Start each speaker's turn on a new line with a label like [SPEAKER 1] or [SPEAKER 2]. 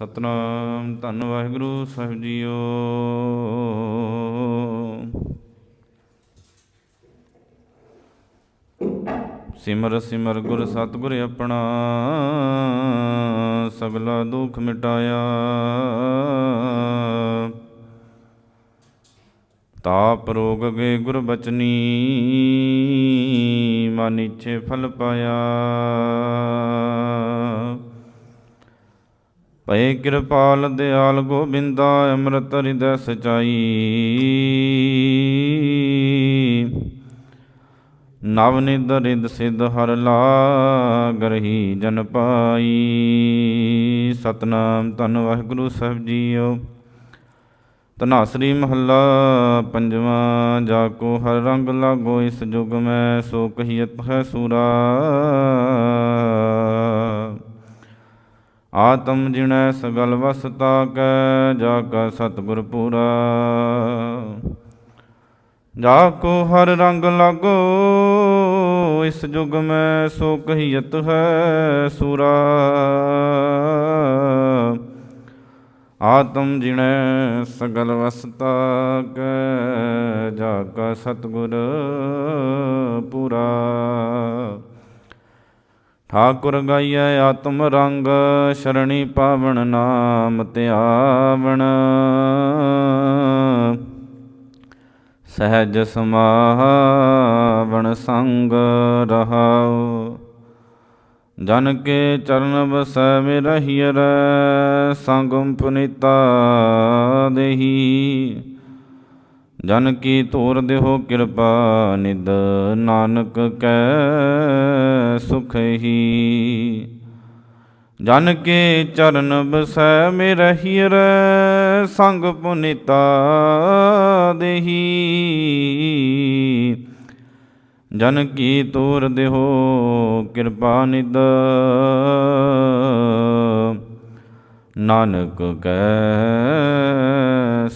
[SPEAKER 1] ਸਤਨਾਮ, ਧੰਨ ਵਾਹਿਗੁਰੂ, ਸਾਹਿਬ ਜੀਓ। ਸਿਮਰ ਸਿਮਰ ਗੁਰ ਸਤਿਗੁਰ ਆਪਣਾ, ਸਗਲਾ ਦੁੱਖ ਮਿਟਾਇਆ। ਤਾਪ ਰੋਗ ਗਏ ਗੁਰ ਬਚਨੀ, ਮਨ ਇਛੇ ਫਲ ਪਾਇਆ। ਭਏ ਕਿਰਪਾਲ ਦਿਆਲ ਗੋਬਿੰਦਾ ਅੰਮ੍ਰਿਤ ਹਿਰਦੈ ਸਚਾਈ। ਨਵ ਨਿਦ ਰਿਦ ਸਿਧ ਹਰ ਲਾਗਰਹੀ ਜਨ ਪਾਈ। ਸਤਨਾਮ ਧੰਨ ਵਾਹਿਗੁਰੂ ਸਾਹਿਬ ਜੀਓ। ਤਨਾਸਰੀ ਮਹੱਲਾ ਪੰਜਵਾਂ, ਜਾ ਕੋ ਹਰ ਰੰਗ ਲਾਗੋ ਇਸ ਜੁਗ ਮੈਂ, ਸੋ ਕਹੀਤ ਹੈ ਸੂਰਾ। ਆਤਮ ਜਿਣੈ ਸਗਲ ਵਸਤਾ ਕੈ, ਜਾ ਕਾ ਸਤਿਗੁਰ ਪੂਰਾ। ਜਾ ਕੋ ਹਰ ਰੰਗ ਲਾਗੋ, ਇਸ ਜੁਗ ਮੈਂ ਸੋ ਕਹੀਤ ਹੈ ਸੂਰਾ। ਆਤਮ ਜਿਣੈ ਸਗਲ ਵਸਤਾ ਕੈ, ਜਾ ਕਾ ਸਤਿਗੁਰ ਪੂਰਾ। ਠਾਕੁਰ ਗਾਈਐ ਆਤਮ ਰੰਗ, ਸ਼ਰਣੀ ਪਾਵਣ ਨਾਮ ਧਿਆਵਣ। ਸਹਿਜ ਸਮਾਵਣ ਸੰਗ ਰਹਾਉ। ਜਨ ਕੇ ਚਰਨ ਬਸੈ ਮਿਰਹਿ ਰੈ, ਸੰਗਮ ਪੁਨੀਤਾ ਦੇਹੀ। ਜਨ ਕੀ ਤੋਰ ਦੇਹੋ ਕਿਰਪਾ, ਨਿਦ ਨਾਨਕ ਕੈ ਸੁਖ ਹੀ। ਜਨ ਕੇ ਚਰਨ ਬਸੈ ਮਿਰਹਿ ਰੈ ਸੰਗ ਪੁਨੀਤਾ ਦੇਹੀ। ਜਨ ਕੀ ਤੂਰ ਦੇਹੋ ਕਿਰਪਾ, ਨਿਦ ਨਾਨਕ ਕੈ